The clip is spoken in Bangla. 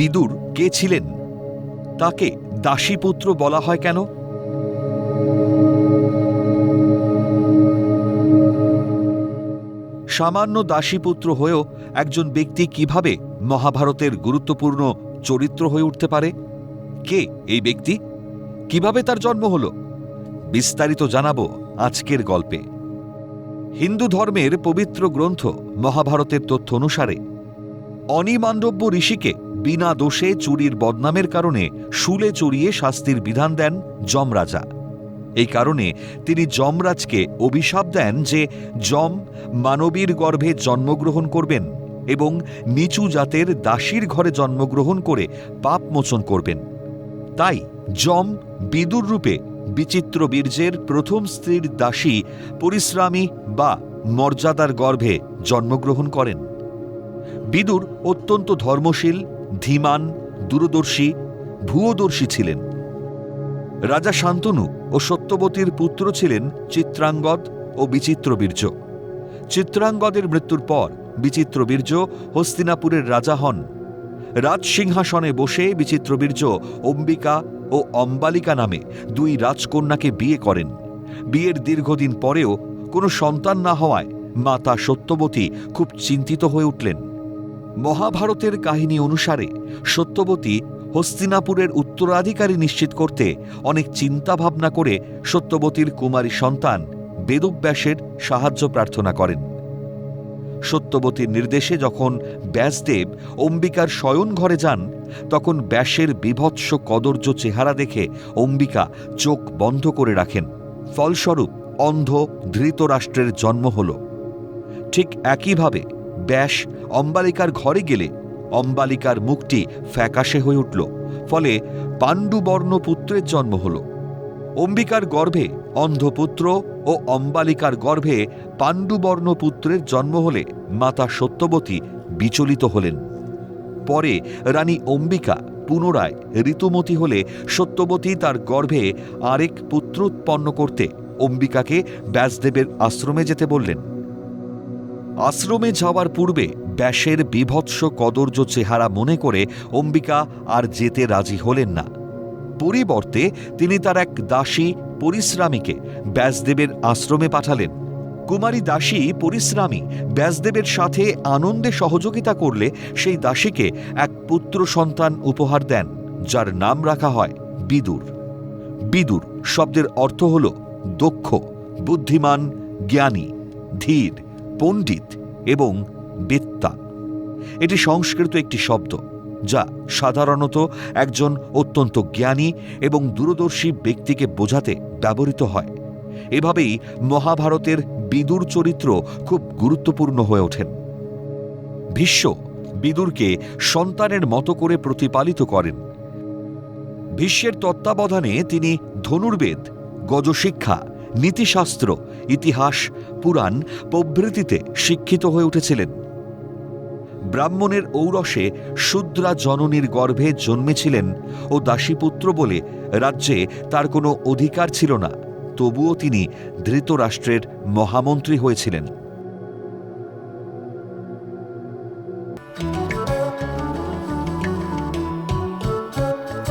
বিদুর কে ছিলেন? তাকে দাসীপুত্র বলা হয় কেন? সামান্য দাসীপুত্র হয়েও একজন ব্যক্তি কীভাবে মহাভারতের গুরুত্বপূর্ণ চরিত্র হয়ে উঠতে পারে? কে এই ব্যক্তি? কীভাবে তার জন্ম হল? বিস্তারিত জানাব আজকের গল্পে। হিন্দু ধর্মের পবিত্র গ্রন্থ মহাভারতের তথ্য অনুসারে অনিমান্ডব্য ঋষিকে বিনা দোষে চুরির বদনামের কারণে শুলে চড়িয়ে শাস্তির বিধান দেন যমরাজা। এই কারণে তিনি যমরাজকে অভিশাপ দেন যে যম মানবীর গর্ভে জন্মগ্রহণ করবেন এবং নিচু জাতের দাসীর ঘরে জন্মগ্রহণ করে পাপ মোচন করবেন। তাই যম বিদুর রূপে বিচিত্র বীর্যের প্রথম স্ত্রীর দাসী পরিশ্রামী বা মর্যাদার গর্ভে জন্মগ্রহণ করেন। বিদুর অত্যন্ত ধর্মশীল ধীমান, দূরদর্শী, ভূয়দর্শী ছিলেন। রাজা শান্তনু ও সত্যবতীর পুত্র ছিলেন চিত্রাঙ্গদ ও বিচিত্রবীর্য। চিত্রাঙ্গদের মৃত্যুর পর বিচিত্রবীর্য হস্তিনাপুরের রাজা হন। রাজসিংহাসনে বসে বিচিত্রবীর্য অম্বিকা ও অম্বালিকা নামে দুই রাজকন্যাকে বিয়ে করেন। বিয়ের দীর্ঘদিন পরেও কোনো সন্তান না হওয়ায় মাতা সত্যবতী খুব চিন্তিত হয়ে উঠলেন। মহাভারতের কাহিনী অনুসারে সত্যবতী হস্তিনাপুরের উত্তরাধিকারী নিশ্চিত করতে অনেক চিন্তা ভাবনা করে সত্যবতীর কুমারী সন্তান বেদব্যাসের সাহায্য প্রার্থনা করেন। সত্যবতীর নির্দেশে যখন ব্যাসদেব অম্বিকার শয়ন ঘরে যান, তখন ব্যাসের বিভৎস কদর্য চেহারা দেখে অম্বিকা চোখ বন্ধ করে রাখেন। ফলস্বরূপ অন্ধ ধৃতরাষ্ট্রের জন্ম হল। ঠিক একইভাবে ব্যাস, অম্বালিকার ঘরে গেলে অম্বালিকার মুখটি ফ্যাকাশে হয়ে উঠল। ফলে পাণ্ডুবর্ণ পুত্রের জন্ম হল। অম্বিকার গর্ভে অন্ধপুত্র ও অম্বালিকার গর্ভে পাণ্ডুবর্ণ পুত্রের জন্ম হলে মাতা সত্যবতী বিচলিত হলেন। পরে রানী অম্বিকা পুনরায় ঋতুমতী হলে সত্যবতী তার গর্ভে আরেক পুত্র উৎপন্ন করতে অম্বিকাকে ব্যাসদেবের আশ্রমে যেতে বললেন। আশ্রমে যাওয়ার পূর্বে ব্যাসের বিভৎস কদর্য চেহারা মনে করে অম্বিকা আর যেতে রাজি হলেন না। পরিবর্তে তিনি তার এক দাসী পরিশ্রামীকে ব্যাসদেবের আশ্রমে পাঠালেন। কুমারী দাসী পরিশ্রামী ব্যাসদেবের সাথে আনন্দে সহযোগিতা করলে সেই দাসীকে এক পুত্র সন্তান উপহার দেন, যার নাম রাখা হয় বিদুর। বিদুর শব্দের অর্থ হল দক্ষ, বুদ্ধিমান, জ্ঞানী, ধীর। পণ্ডিত এবং বেত্তা। এটি সংস্কৃত একটি শব্দ, যা সাধারণত একজন অত্যন্ত জ্ঞানী এবং দূরদর্শী ব্যক্তিকে বোঝাতে ব্যবহৃত হয়। এভাবেই মহাভারতের বিদুর চরিত্র খুব গুরুত্বপূর্ণ হয়ে ওঠেন। ভীষ্ম বিদুরকে সন্তানের মতো করে প্রতিপালিত করেন। ভীষ্মের তত্ত্বাবধানে তিনি ধনুর্বেদ, গজশিক্ষা নীতিশাস্ত্র, ইতিহাস, পুরাণ প্রভৃতিতে শিক্ষিত হয়ে উঠেছিলেন। ব্রাহ্মণের ঔরসে শুদ্রা জননীর গর্ভে জন্মেছিলেন ও দাসীপুত্র বলে রাজ্যে তার কোনো অধিকার ছিল না, তবুও তিনি ধৃতরাষ্ট্রের মহামন্ত্রী হয়েছিলেন।